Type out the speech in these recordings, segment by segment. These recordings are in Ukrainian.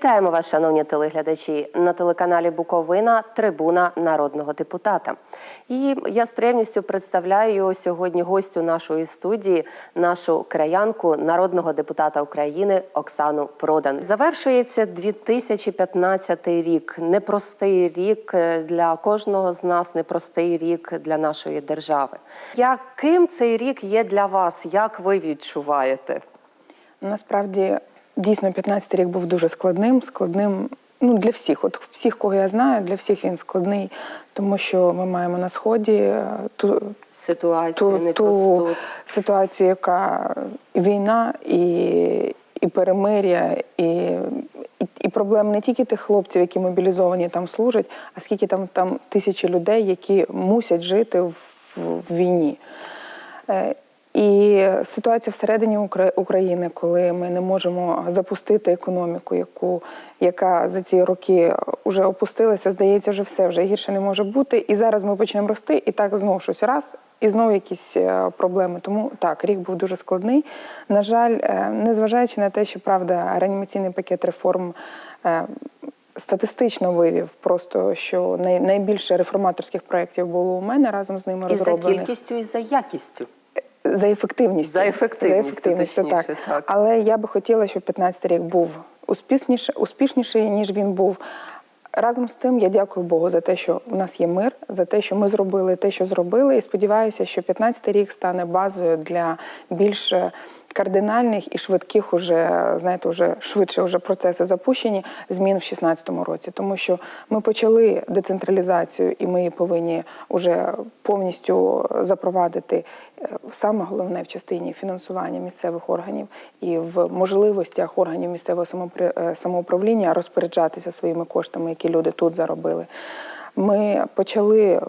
Вітаємо вас, шановні телеглядачі, на телеканалі Буковина Трибуна народного депутата. І я з приємністю представляю сьогодні гостю нашої студії, нашу краянку, народного депутата України Оксану Продан. Завершується 2015 рік. Непростий рік е, для кожного з нас, непростий рік для нашої держави. Яким цей рік є для вас? Як ви відчуваєте? Насправді, дійсно, 15 рік був дуже складним, складним ну, для всіх. От всіх, кого я знаю, для всіх він складний, тому що ми маємо на сході е, ту, Ситуацію ту, ту ситуацію, яка війна, і, і перемиря, і, і, і проблем не тільки тих хлопців, які мобілізовані там служать, а скільки там, там тисячі людей, які мусять жити в, в війні. Е, І ситуація всередині Укра- України, коли ми не можемо запустити економіку, яку, яка за ці роки вже опустилася, здається, вже все вже гірше не може бути. І зараз ми почнемо рости, і так знову щось раз, і знову якісь е, проблеми. Тому так, рік був дуже складний. На жаль, е, незважаючи на те, що правда, реанімаційний пакет реформ. е, Статистично вивів просто, що найбільше реформаторських проєктів було у мене разом з ними І за кількістю, і за якістю. За ефективністю. За ефективністю, ефективністю, точніше, так. Але я би хотіла, щоб 15 рік був успішніше, успішніший, ніж він був. Разом з тим, я дякую Богу за те, що в нас є мир, за те, що ми зробили те, що зробили, і сподіваюся, що 15 рік стане базою для більш е, кардинальних і швидких, уже знаєте, уже швидше вже процеси запущені змін в 16-му році, тому що ми почали децентралізацію, і ми її повинні вже повністю запровадити е, саме головне в частині фінансування місцевих органів і в можливостях органів місцевого е, самоуправління розпоряджатися своїми коштами, які люди тут заробили. Ми почали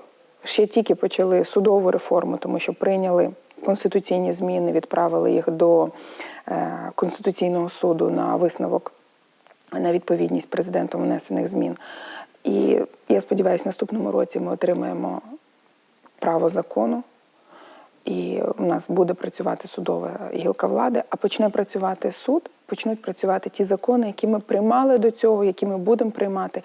ще тільки почали судову реформу, тому що прийняли конституційні зміни, відправили їх до е, Конституційного суду на висновок на відповідність президентом внесених змін. І я сподіваюся, наступному році ми отримаємо право закону, і в нас буде працювати судова гілка влади, а почне працювати суд, почнуть працювати ті закони, які ми приймали до цього, які ми будемо приймати.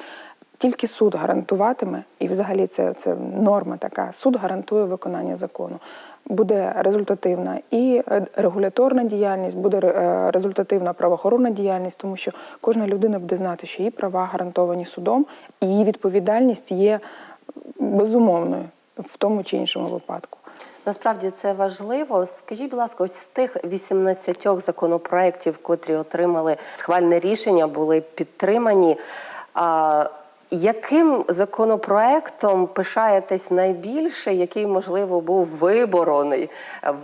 Тільки суд гарантуватиме, і взагалі це, це норма така. Суд гарантує виконання закону. Буде результативна і е, регуляторна діяльність, буде е, результативна правоохоронна діяльність, тому що кожна людина буде знати, що її права гарантовані судом, і її відповідальність є безумовною в тому чи іншому випадку. Насправді це важливо. Скажіть, будь ласка, ось з тих 18 законопроєктів, котрі отримали схвальне рішення, були підтримані. Яким законопроектом пишаєтесь найбільше, який, можливо, був виборений,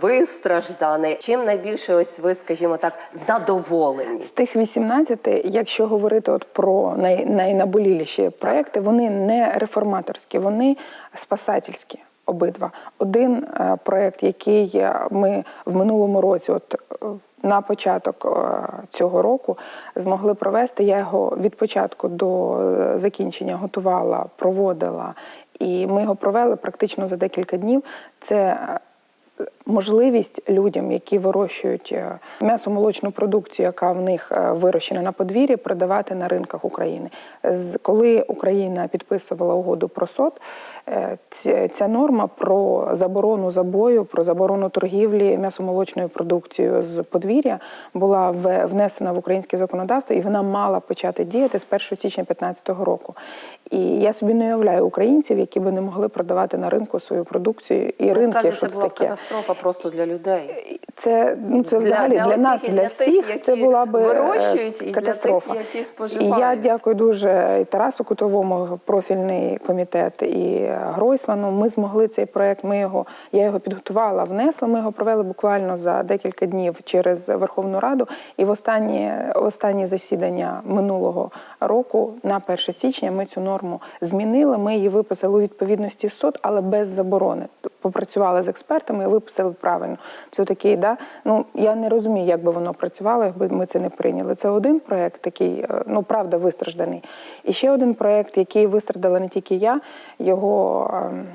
вистражданий? Чим найбільше ось ви, скажімо так, задоволені? З тих 18, якщо говорити от про най, найнаболіліші проекти, вони не реформаторські, вони спасательські. Обидва один е, проект, який е, ми в минулому році, от е, на початок е, цього року, змогли провести. Я його від початку до е, закінчення готувала, проводила, і ми його провели практично за декілька днів. Це е, можливість людям, які вирощують м'ясомолочну продукцію, яка в них вирощена на подвір'ї, продавати на ринках України. Коли Україна підписувала угоду про СОТ, ця норма про заборону забою, про заборону торгівлі м'ясомолочною продукцією з подвір'я була внесена в українське законодавство, і вона мала почати діяти з 1 січня 2015 року. І я собі не уявляю українців, які би не могли продавати на ринку свою продукцію і ринки, Насправді що це була таке. катастрофа просто для людей. Це ну це взагалі для, усіх, нас, і для для тих, всіх. це була би е, вирощують, і для тих, катастрофа. які І споживають. я дякую дуже і Тарасу Кутовому, профільний комітет і Гройсману. Ми змогли цей проект. Ми його я його підготувала, внесла. Ми його провели буквально за декілька днів через Верховну Раду. І в останнє останнє засідання минулого року, на 1 січня, ми цю норму змінили. Ми її виписали у відповідності СОД, але без заборони. Попрацювали з експертами і виписали правильно. Це такий, да. Ну я не розумію, як би воно працювало, якби ми це не прийняли. Це один проект, такий, е, ну правда, вистражданий. І ще один проект, який вистраждала не тільки я, його. ем,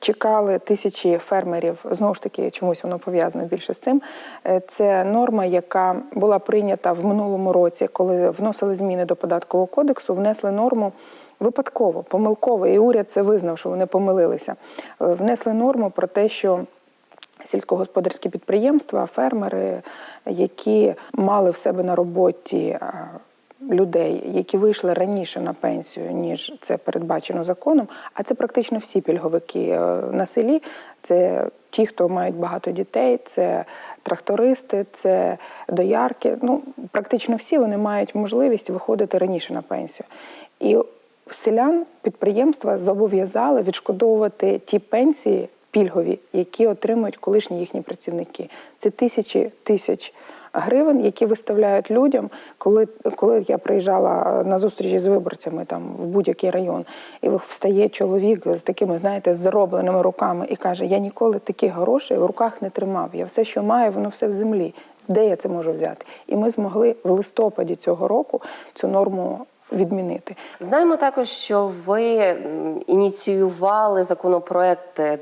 Чекали тисячі фермерів. Знову ж таки, чомусь воно пов'язано більше з цим. Е, Це норма, яка була прийнята в минулому році, коли вносили зміни до податкового кодексу, внесли норму випадково, помилково, і уряд це визнав, що вони помилилися. Е, Внесли норму про те, що сільськогосподарські підприємства, фермери, які мали в себе на роботі людей, які вийшли раніше на пенсію, ніж це передбачено законом. А це практично всі пільговики е, на селі. Це ті, хто мають багато дітей, це трактористи, це доярки. Ну, практично всі вони мають можливість виходити раніше на пенсію. І селян підприємства зобов'язали відшкодовувати ті пенсії пільгові, які отримують колишні їхні працівники. Це тисячі тисяч гривень, які виставляють людям, коли, коли я приїжджала на зустрічі з виборцями там в будь-який район, і встає чоловік з такими, знаєте, заробленими руками і каже: Я ніколи таких грошей в руках не тримав. Я все, що маю, воно все в землі. Де я це можу взяти? І ми змогли в листопаді цього року цю норму відмінити. Знаємо також, що ви ініціювали законопроект е,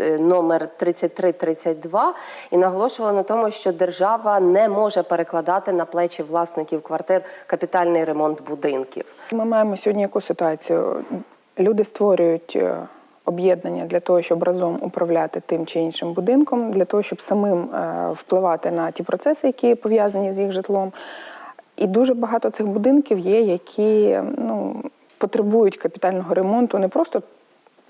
е, номер 3332 і наголошували на тому, що держава не може перекладати на плечі власників квартир капітальний ремонт будинків. Ми маємо сьогодні яку ситуацію? Люди створюють е, об'єднання для того, щоб разом управляти тим чи іншим будинком, для того, щоб самим впливати на ті процеси, які пов'язані з їх житлом. І дуже багато цих будинків є, які ну, потребують капітального ремонту не просто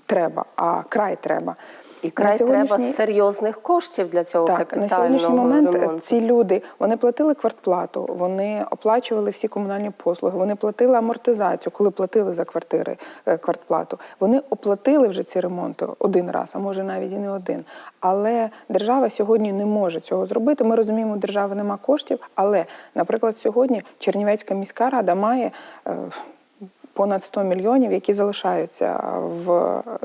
треба, а край треба. І край треба серйозних коштів для цього так, капітального на сьогоднішній момент ремонту. ці люди вони платили квартплату, вони оплачували всі комунальні послуги, вони платили амортизацію, коли платили за квартири е, квартплату. Вони оплатили вже ці ремонти один раз, а може навіть і не один. Але держава сьогодні не може цього зробити. Ми розуміємо, держави нема коштів. Але, наприклад, сьогодні Чернівецька міська рада має. Понад 100 мільйонів, які залишаються в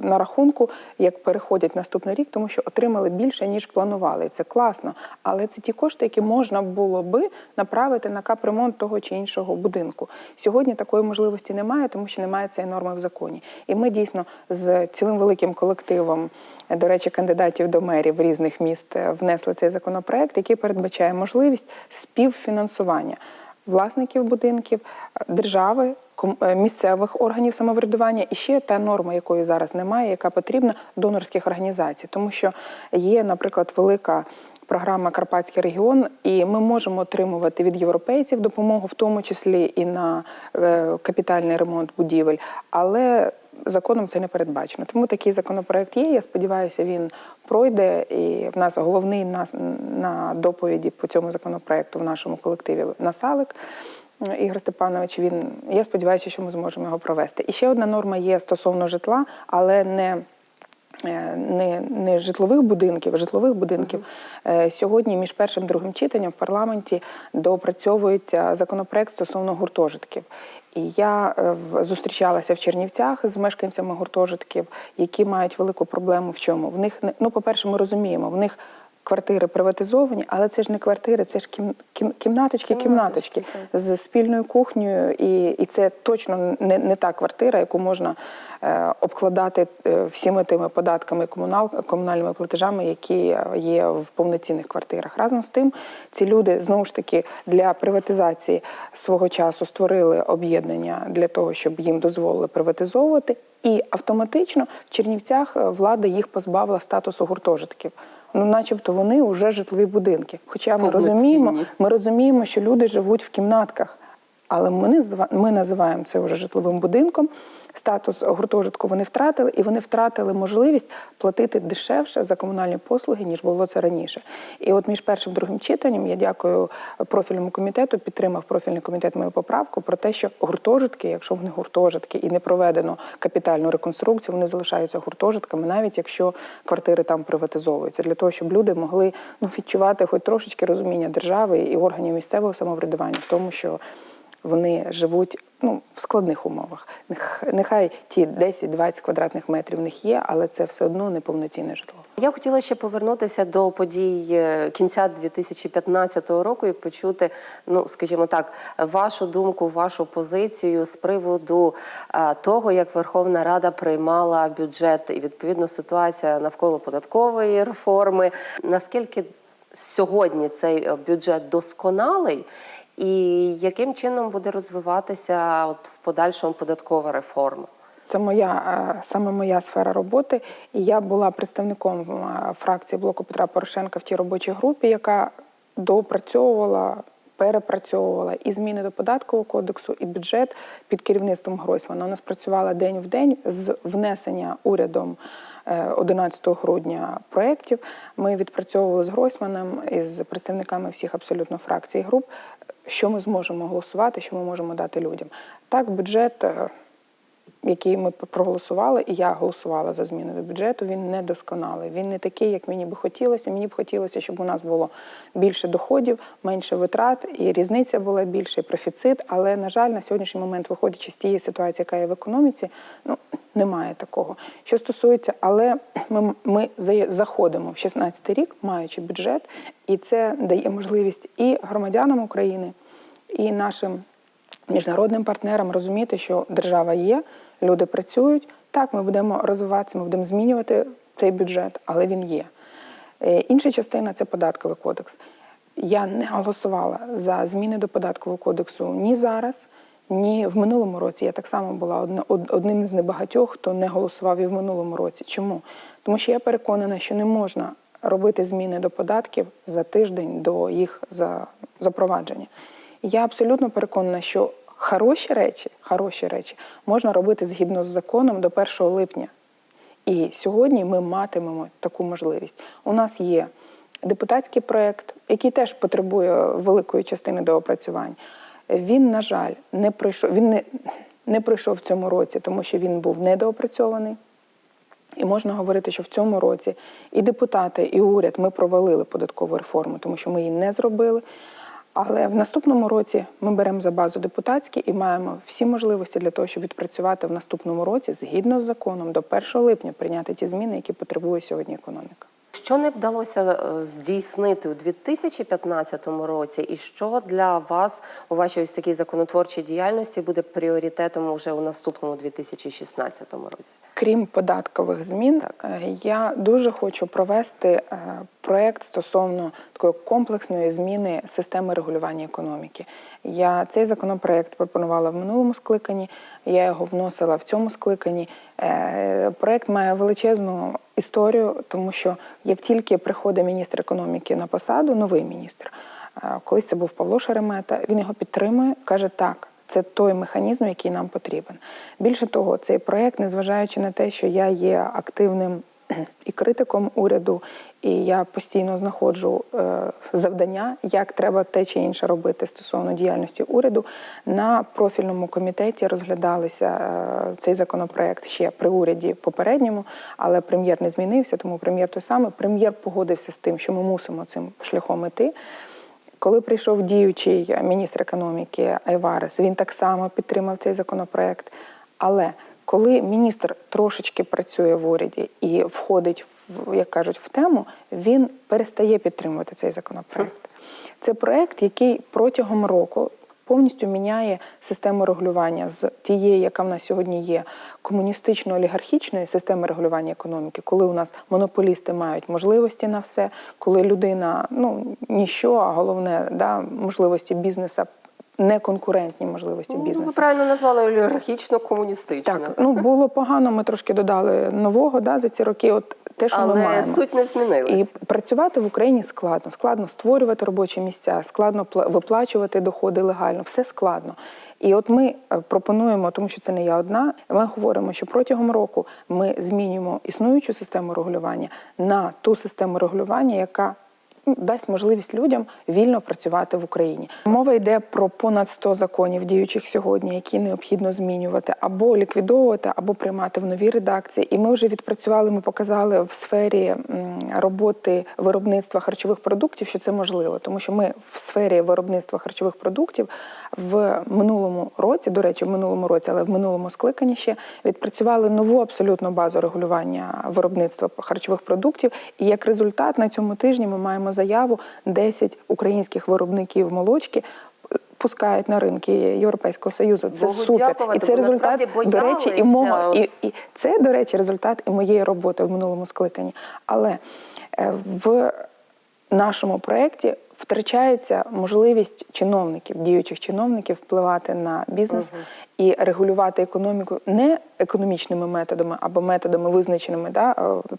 на рахунку, як переходять наступний рік, тому що отримали більше ніж планували. І це класно. Але це ті кошти, які можна було би направити на капремонт того чи іншого будинку. Сьогодні такої можливості немає, тому що немає цієї норми в законі. І ми дійсно з цілим великим колективом. До речі, кандидатів до мерів різних міст е, внесли цей законопроект, який передбачає можливість співфінансування власників будинків, держави, е, місцевих органів самоврядування і ще та норма, якої зараз немає, яка потрібна донорських організацій, тому що є, наприклад, велика. Програма Карпатський регіон, і ми можемо отримувати від європейців допомогу, в тому числі і на е, капітальний ремонт будівель, але законом це не передбачено. Тому такий законопроект є. Я сподіваюся, він пройде. І в нас головний на, на доповіді по цьому законопроекту в нашому колективі Насалик. Ігор Степанович, він я сподіваюся, що ми зможемо його провести. І ще одна норма є стосовно житла, але не. е, Не, не житлових будинків, житлових будинків Е, сьогодні між першим і другим читанням в парламенті доопрацьовується законопроект стосовно гуртожитків. І я е, зустрічалася в Чернівцях з мешканцями гуртожитків, які мають велику проблему в чому. В них ну, по-перше, ми розуміємо, в них квартири приватизовані, але це ж не квартири, це ж кім, кім, кімнаточки, кімнаточки Кімнаточки, з спільною кухнею, і, і це точно не, не та квартира, яку можна е, обкладати е, всіми тими податками, комунал, комунальними платежами, які е, є в повноцінних квартирах. Разом з тим, ці люди знову ж таки для приватизації свого часу створили об'єднання для того, щоб їм дозволили приватизовувати, і автоматично в Чернівцях е, влада їх позбавила статусу гуртожитків. Ну, начебто, вони вже житлові будинки. Хоча ми розуміємо, ми розуміємо, що люди живуть в кімнатках, але ми, не ми називаємо це вже житловим будинком. Статус гуртожитку вони втратили, і вони втратили можливість платити дешевше за комунальні послуги, ніж було це раніше. І от між першим і другим читанням я дякую профільному комітету, підтримав профільний комітет мою поправку про те, що гуртожитки, якщо вони гуртожитки і не проведено капітальну реконструкцію, вони залишаються гуртожитками, навіть якщо квартири там приватизовуються, для того, щоб люди могли ну, відчувати хоч трошечки розуміння держави і органів місцевого самоврядування в тому, що вони живуть ну, в складних умовах. Нехай ті 10-20 квадратних метрів в них є, але це все одно неповноцінне житло. Я хотіла ще повернутися до подій е, кінця 2015 року і почути, ну скажімо так, вашу думку, вашу позицію з приводу е, того, як Верховна Рада приймала бюджет і відповідно ситуація навколо податкової реформи. Наскільки сьогодні цей е, бюджет досконалий? І яким чином буде розвиватися от в подальшому податкова реформа? Це моя е, саме моя сфера роботи. І я була представником е, фракції блоку Петра Порошенка в тій робочій групі, яка доопрацьовувала, перепрацьовувала і зміни до податкового кодексу, і бюджет під керівництвом Гройсмана. Вона спрацювала день в день з внесення урядом е, 11 грудня проєктів. Ми відпрацьовували з Гройсманом і з представниками всіх абсолютно фракцій груп, що ми зможемо голосувати, що ми можемо дати людям. Так, бюджет. Який ми проголосували, і я голосувала за зміни до бюджету, він не досконалий. Він не такий, як мені би хотілося. Мені б хотілося, щоб у нас було більше доходів, менше витрат, і різниця була більша, і профіцит. Але, на жаль, на сьогоднішній момент, виходячи з тієї ситуації, яка є в економіці, ну немає такого. Що стосується, але ми, ми заходимо в 16 рік, маючи бюджет, і це дає можливість і громадянам України, і нашим міжнародним партнерам розуміти, що держава є, люди працюють. Так, ми будемо розвиватися, ми будемо змінювати цей бюджет, але він є. Е, Інша частина це податковий кодекс. Я не голосувала за зміни до податкового кодексу ні зараз, ні в минулому році. Я так само була одним з небагатьох, хто не голосував і в минулому році. Чому? Тому що я переконана, що не можна робити зміни до податків за тиждень до їх запровадження. Я абсолютно переконана, що хороші речі, хороші речі можна робити згідно з законом до 1 липня. І сьогодні ми матимемо таку можливість. У нас є депутатський проєкт, який теж потребує великої частини доопрацювань. Він, на жаль, не пройшов. Він не, не пройшов в цьому році, тому що він був недоопрацьований. І можна говорити, що в цьому році і депутати, і уряд ми провалили податкову реформу, тому що ми її не зробили. Але в наступному році ми беремо за базу депутатські і маємо всі можливості для того, щоб відпрацювати в наступному році згідно з законом до 1 липня прийняти ті зміни, які потребує сьогодні економіка. Що не вдалося е, здійснити у 2015 році, і що для вас у вашій ось такій законотворчій діяльності буде пріоритетом уже у наступному 2016 році? Крім податкових змін, Так. е, я дуже хочу провести е, проект стосовно такої комплексної зміни системи регулювання економіки. Я цей законопроект пропонувала в минулому скликанні. Я його вносила в цьому скликанні. Е, Проект має величезну історію, тому що як тільки приходить міністр економіки на посаду, новий міністр, е, колись це був Павло Шеремета, він його підтримує, каже так. Це той механізм, який нам потрібен. Більше того, цей проект, незважаючи на те, що я є активним і критиком уряду, і я постійно знаходжу е, завдання, як треба те чи інше робити стосовно діяльності уряду. На профільному комітеті розглядалися е, цей законопроект ще при уряді попередньому, але прем'єр не змінився, тому прем'єр той самий. Прем'єр погодився з тим, що ми мусимо цим шляхом іти. Коли прийшов діючий міністр економіки Айварес, він так само підтримав цей законопроект. Але коли міністр трошечки працює в уряді і входить в як кажуть в тему, він перестає підтримувати цей законопроект. Це проект, який протягом року повністю міняє систему регулювання з тієї, яка в нас сьогодні є, комуністично-олігархічної системи регулювання економіки, коли у нас монополісти мають можливості на все, коли людина ну ніщо, а головне да, можливості бізнесу, неконкурентні можливості Ну, ви бізнесу. правильно назвали олігархічно-комуністично. Так, ну було погано. Ми трошки додали нового да, за ці роки. От те, що ми маємо. суть не змінилась. І працювати в Україні складно. Складно створювати робочі місця, складно пла- виплачувати доходи легально. Все складно. І от ми е, пропонуємо, тому що це не я одна. Ми говоримо, що протягом року ми змінюємо існуючу систему регулювання на ту систему регулювання, яка ну, дасть можливість людям вільно працювати в Україні. Мова йде про понад 100 законів, діючих сьогодні, які необхідно змінювати або ліквідовувати, або приймати в нові редакції. І ми вже відпрацювали. Ми показали в сфері роботи виробництва харчових продуктів, що це можливо, тому що ми в сфері виробництва харчових продуктів в минулому році, до речі, в минулому році, але в минулому скликанні ще відпрацювали нову абсолютно базу регулювання виробництва харчових продуктів. І як результат на цьому тижні ми маємо заяву 10 українських виробників молочки. е, Пускають на ринки Європейського союзу. Це Богу супер, дякувати, і це результат до речі, і мого і, і це до речі, результат і моєї роботи в минулому скликанні. Але е, в нашому проєкті втрачається можливість чиновників, діючих чиновників впливати на бізнес і регулювати економіку не економічними методами або методами визначеними. Да?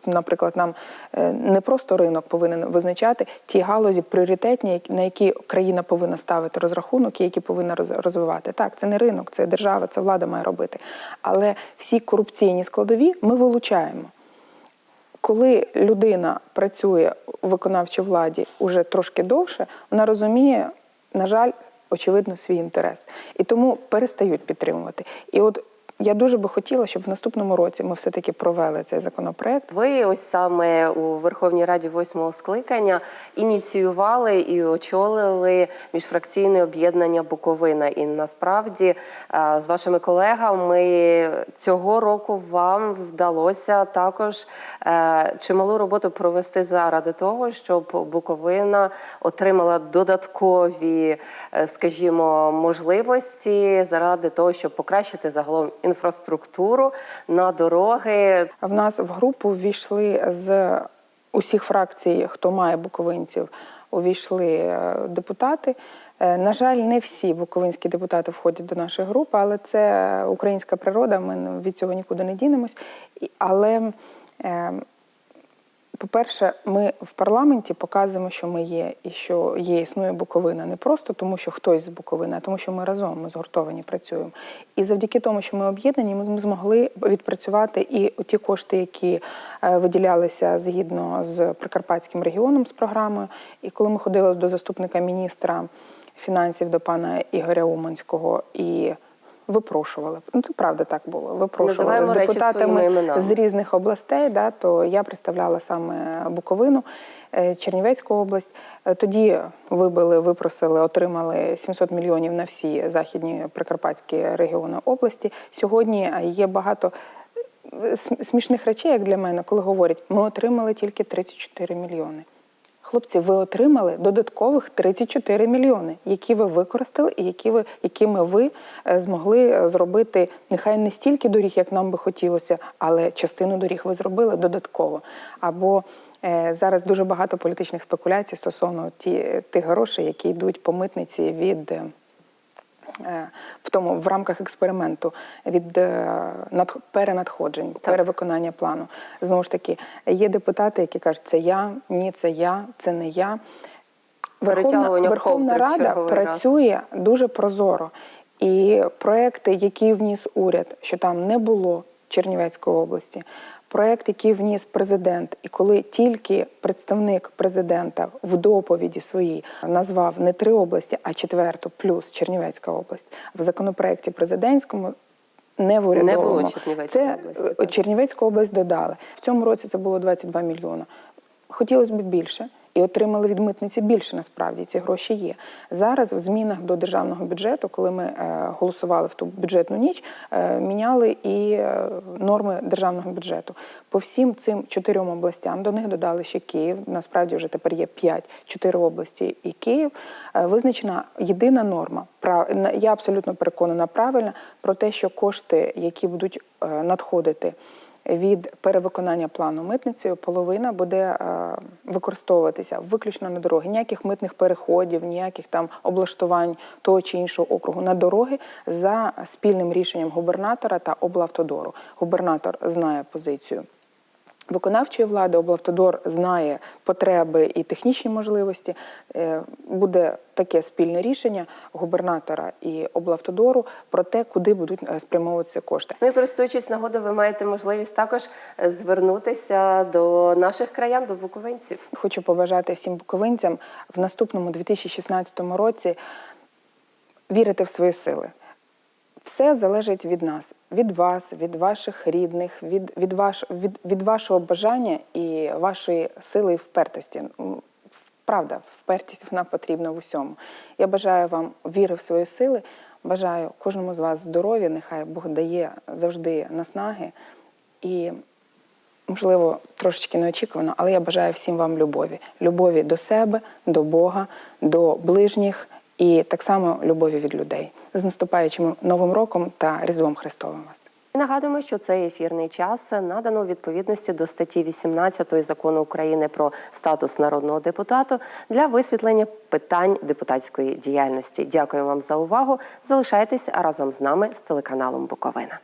Наприклад, нам е, не просто ринок повинен визначати ті галузі пріоритетні, на які країна повинна ставити розрахунок і які повинна роз- розвивати. Так, це не ринок, це держава, це влада має робити. Але всі корупційні складові ми вилучаємо. Коли людина працює у виконавчій владі уже трошки довше, вона розуміє, на жаль, очевидно, свій інтерес. І тому перестають підтримувати. І от я дуже би хотіла, щоб в наступному році ми все-таки провели цей законопроект. Ви ось саме у Верховній Раді восьмого скликання ініціювали і очолили міжфракційне об'єднання Буковина. І насправді е, з вашими колегами цього року вам вдалося також е, чималу роботу провести заради того, щоб Буковина отримала додаткові, е, скажімо, можливості заради того, щоб покращити загалом інфраструктуру на дороги. В нас в групу ввійшли з усіх фракцій, хто має буковинців, увійшли е, депутати. Е, На жаль, не всі буковинські депутати входять до нашої групи, але це українська природа. Ми від цього нікуди не дінемось. Але е, по-перше, ми в парламенті показуємо, що ми є, і що є існує Буковина не просто тому, що хтось з Буковини, а тому, що ми разом ми згуртовані працюємо. І завдяки тому, що ми об'єднані, ми змогли відпрацювати і ті кошти, які е, виділялися згідно з Прикарпатським регіоном з програмою. І коли ми ходили до заступника міністра фінансів до пана Ігоря Уманського і випрошували. Ну це правда так було. Випрошували Називаємо з депутатами з різних областей, да, то я представляла саме Буковину, е, Чернівецьку область. Е, Тоді вибили, випросили, отримали 700 мільйонів на всі західні прикарпатські регіони області. Сьогодні є багато е, смішних речей, як для мене, коли говорять, ми отримали тільки 34 мільйони. Хлопці, ви отримали додаткових 34 мільйони, які ви використали, і які ви, якими ви е, змогли е, зробити нехай не стільки доріг, як нам би хотілося, але частину доріг ви зробили додатково. Або е, зараз дуже багато політичних спекуляцій стосовно ті, тих грошей, які йдуть по митниці від. Е, В тому в рамках експерименту від е, над перенадходжень, перевиконання плану. Знову ж таки, є депутати, які кажуть, це я, ні, це я, це не я. Верховна, Верховна Рада черговий раз. працює дуже прозоро. І проекти, які вніс уряд, що там не було Чернівецької області, проект, який вніс президент, і коли тільки представник президента в доповіді своїй назвав не три області, а четверту, плюс Чернівецька область в законопроекті президентському. Не в урядовому. було Чернівецької Це області, е. Чернівецьку область додали. В цьому році це було 22 мільйони. Хотілося б більше. І отримали від митниці більше насправді ці гроші є. Зараз в змінах до державного бюджету, коли ми е, голосували в ту бюджетну ніч, е, міняли і е, норми державного бюджету. По всім цим чотирьом областям до них додали ще Київ. Насправді вже тепер є п'ять, чотири області і Київ. Визначена єдина норма. Я абсолютно переконана правильно про те, що кошти, які будуть надходити від перевиконання плану митницею половина буде е, використовуватися виключно на дороги. Ніяких митних переходів, ніяких там облаштувань того чи іншого округу на дороги за спільним рішенням губернатора та облавтодору. Губернатор знає позицію виконавчої влади. Облавтодор знає потреби і технічні можливості. Е, Буде таке спільне рішення губернатора і облавтодору про те, куди будуть е, спрямовуватися кошти. Ну і користуючись нагодою, ви маєте можливість також е, звернутися до наших краян, до буковинців. Хочу побажати всім буковинцям в наступному 2016 році вірити в свої сили. Все залежить від нас, від вас, від ваших рідних, від, від, ваш, від, від вашого бажання і вашої сили і впертості. Правда, впертість вона потрібна в усьому. Я бажаю вам віри в свої сили, бажаю кожному з вас здоров'я, нехай Бог дає завжди наснаги. І можливо, трошечки неочікувано, але я бажаю всім вам любові. Любові до себе, до Бога, до ближніх і так само любові від людей. З наступаючим Новим роком та Різдвом Христовим вас. Нагадуємо, що цей ефірний час надано у відповідності до статті 18 закону України про статус народного депутата для висвітлення питань депутатської діяльності. Дякую вам за увагу. Залишайтесь разом з нами з телеканалом Буковина.